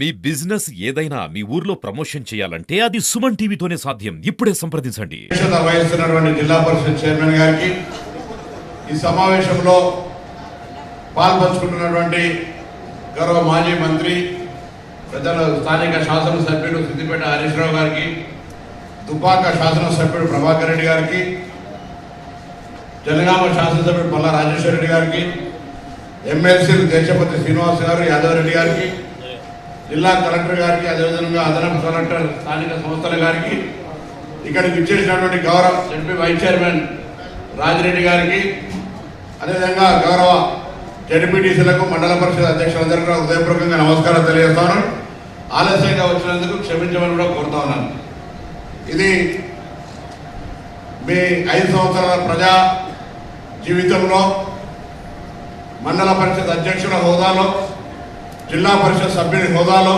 మీ business ఏదైనా మీ ఊర్లో promotion చేయాలంటే అది సుమన్ టీవీతోనే సాధ్యం. ఇప్పుడే సంప్రదించండి. వహిస్తున్నటువంటి జిల్లా పరిషత్ చైర్మన్ గారికి ఈ సమావేశంలో పాల్పంచుకుంటున్నటువంటి గౌరవ మాజీ మంత్రి పెద్దల స్థానిక శాసనసభ్యుడు సిద్దిపేట హరీష్ రావు గారికి దుబ్బాక శాసనసభ్యుడు ప్రభాకర్ రెడ్డి గారికి జనగామ శాసనసభ్యుడు పల్లా రాజేశ్వర రెడ్డి గారికి ఎమ్మెల్సీలు దేశపతి శ్రీనివాస్ గారు యాదవ్ రెడ్డి గారికి జిల్లా కలెక్టర్ గారికి అదేవిధంగా అదనపు కలెక్టర్ స్థానిక సంస్థల గారికి ఇక్కడికి ఇచ్చేసినటువంటి గౌరవ జడ్పీ వైస్ చైర్మన్ రాజిరెడ్డి గారికి అదేవిధంగా గౌరవ జడ్పీటీసీలకు మండల పరిషత్ అధ్యక్షులందరికీ హృదయపూర్వకంగా నమస్కారం తెలియజేస్తాను. ఆలస్యంగా వచ్చినందుకు క్షమించమని కూడా కోరుతా ఉన్నాను. ఇది మీ ఐదు సంవత్సరాల ప్రజా జీవితంలో మండల పరిషత్ అధ్యక్షుల హోదాలో జిల్లా పరిషత్ సభ్యుని హోదాలో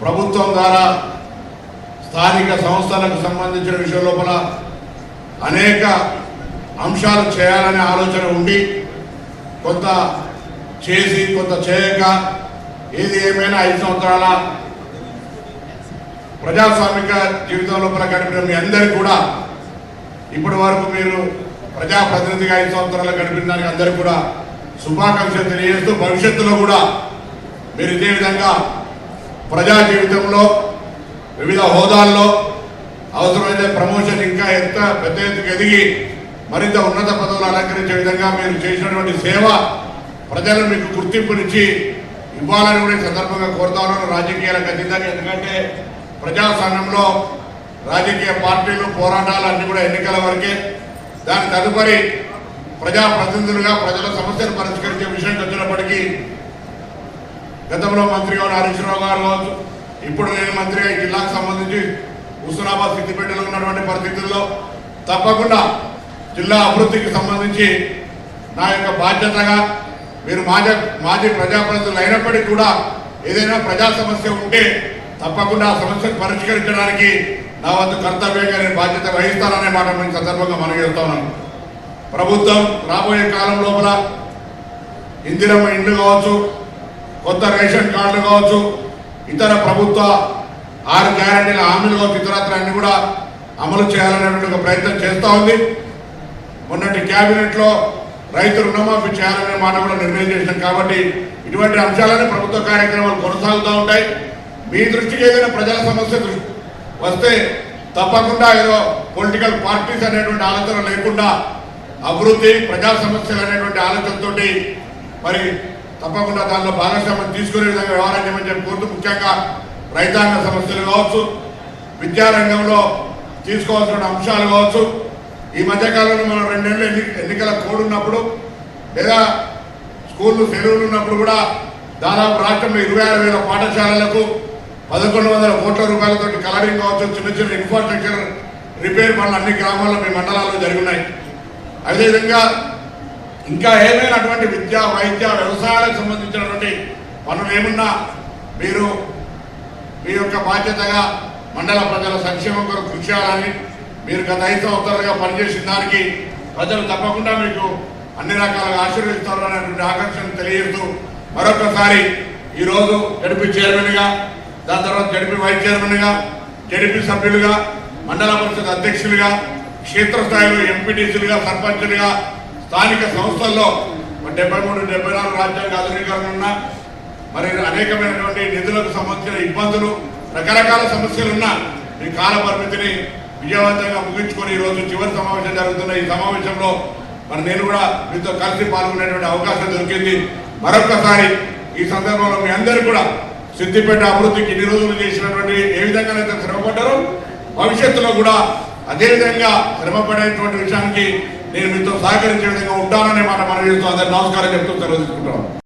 ప్రభుత్వం ద్వారా స్థానిక సంస్థలకు సంబంధించిన విషయం లోపల అనేక అంశాలు చేయాలనే ఆలోచన ఉండి కొంత చేసి కొంత చేయక ఏది ఏమైనా ఐదు సంవత్సరాల ప్రజాస్వామిక జీవితం లోపల గడిపిన మీ అందరికీ కూడా ఇప్పటి వరకు మీరు ప్రజాప్రతినిధిగా ఐదు సంవత్సరాలు గడిపిన దానికి అందరికీ కూడా శుభాకాంక్షలు తెలియజేస్తూ భవిష్యత్తులో కూడా మీరు ఇదే విధంగా ప్రజా జీవితంలో వివిధ హోదాల్లో అవసరమైతే ప్రమోషన్ ఇంకా ఎంత పెద్ద ఎత్తుకు ఎదిగి మరింత ఉన్నత పదవులు అలంకరించే విధంగా మీరు చేసినటువంటి సేవ ప్రజలు మీకు గుర్తింపునిచ్చి ఇవ్వాలని కూడా సందర్భంగా కోరుతాను రాజకీయాలకు అతీతంగా ఎందుకంటే ప్రజాస్వామ్యంలో రాజకీయ పార్టీలు పోరాటాలు అన్ని కూడా ఎన్నికల వరకే. దాని తదుపరి ప్రజాప్రతినిధులుగా ప్రజల సమస్యలు పరిష్కరించే విషయానికి వచ్చినప్పటికీ గతంలో మంత్రిగా ఉన్న హరీష్రావు గారు కావచ్చు ఇప్పుడు నేను మంత్రిగా ఈ జిల్లాకు సంబంధించి హుస్నాబాద్ సిద్దిపేటలో ఉన్నటువంటి పరిస్థితుల్లో తప్పకుండా జిల్లా అభివృద్ధికి సంబంధించి నా యొక్క బాధ్యతగా మీరు మాజీ మాజీ ప్రజాప్రతినిధులు అయినప్పటికీ కూడా ఏదైనా ప్రజా సమస్య ఉంటే తప్పకుండా ఆ సమస్యను పరిష్కరించడానికి నా వద్ద కర్తవ్యంగా నేను బాధ్యత వహిస్తాననే మాట నేను సందర్భంగా మనం ఉన్నాను. ప్రభుత్వం రాబోయే కాలం లోపల ఇందిరమ్మ ఇండ్లు కావచ్చు కొత్త రేషన్ కార్డులు కావచ్చు ఇతర ప్రభుత్వ ఆరు గ్యారంటీల హామీలు కావచ్చు ఇతరత్ర అన్ని కూడా అమలు చేయాలనేటువంటి ఒక ప్రయత్నం చేస్తూ ఉంది. మొన్నటి క్యాబినెట్లో రైతు రుణమాఫీ చేయాలనే మాట కూడా నిర్ణయం చేసినాం కాబట్టి ఇటువంటి అంశాలనే ప్రభుత్వ కార్యక్రమాలు కొనసాగుతూ ఉంటాయి. మీ దృష్టికి ఏదైనా ప్రజల సమస్య వస్తే తప్పకుండా ఏదో పొలిటికల్ పార్టీస్ అనేటువంటి ఆలోచన లేకుండా అభివృద్ధి ప్రజా సమస్యలు అనేటువంటి ఆలోచనతోటి మరి తప్పకుండా దానిలో భాగస్వామ్యం తీసుకునే విధంగా వ్యవహారం చేయమని చెప్పి కోరుతూ ముఖ్యంగా రైతాంగ సమస్యలు కావచ్చు విద్యారంగంలో తీసుకోవాల్సిన అంశాలు కావచ్చు. ఈ మధ్యకాలంలో మనం రెండేళ్ళు ఎన్ని ఎన్నికల కోడ్ ఉన్నప్పుడు లేదా స్కూళ్ళు సెలవులు ఉన్నప్పుడు కూడా దాదాపు రాష్ట్రంలో ఇరవై ఆరు వేల పాఠశాలలకు పదకొండు వందల కోట్ల రూపాయలతో కలరింగ్ కావచ్చు చిన్న చిన్న ఇన్ఫ్రాస్ట్రక్చర్ రిపేర్ పనులు అన్ని గ్రామాల్లో మీ మండలాల్లో జరిగినాయి. అదేవిధంగా ఇంకా ఏమైనా అటువంటి విద్య వైద్య వ్యవసాయాలకు సంబంధించినటువంటి పనులు ఏమున్నా మీరు మీ యొక్క బాధ్యతగా మండల ప్రజల సంక్షేమం కొరకు కృషి చేయాలని మీరు గత ఐదు సంవత్సరాలుగా పనిచేసిన దానికి ప్రజలు తప్పకుండా మీకు అన్ని రకాలుగా ఆశీర్వదిస్తారు అనేటువంటి ఆకర్షణ తెలియజేస్తూ మరొకసారి ఈరోజు జడిపి చైర్మన్గా దాని తర్వాత జడిపి వైస్ చైర్మన్గా జడిపి సభ్యులుగా మండల పరిషత్ అధ్యక్షులుగా క్షేత్రస్థాయిలో ఎంపీటీసీలుగా సర్పంచులుగా స్థానిక సంస్థల్లో డెబ్బై మూడు డెబ్బై నాలుగు రాజ్యాంగ ఆధునీకరణ ఉన్నా మరి అనేకమైనటువంటి నిధులకు సంబంధించిన ఇబ్బందులు రకరకాల సమస్యలు ఉన్న ఈ కాల పరిమితిని విజయవంతంగా ముగించుకొని ఈరోజు చివరి సమావేశం జరుగుతున్న ఈ సమావేశంలో మరి నేను కూడా మీతో కలిసి పాల్గొనేటువంటి అవకాశం దొరికింది. మరొక్కసారి ఈ సందర్భంలో మీ అందరూ కూడా సిద్దిపేట అభివృద్ధికి ఇన్ని రోజులు చేసినటువంటి ఏ విధంగానైతే శ్రమపడ్డారో భవిష్యత్తులో కూడా అదే విధంగా శ్రమపడేటువంటి విషయానికి నేను మీతో సహకరించే విధంగా ఉంటాననే మాట మనం చేస్తూ అందరు నమస్కారం చెప్తూ తెలియజేసుకుంటాం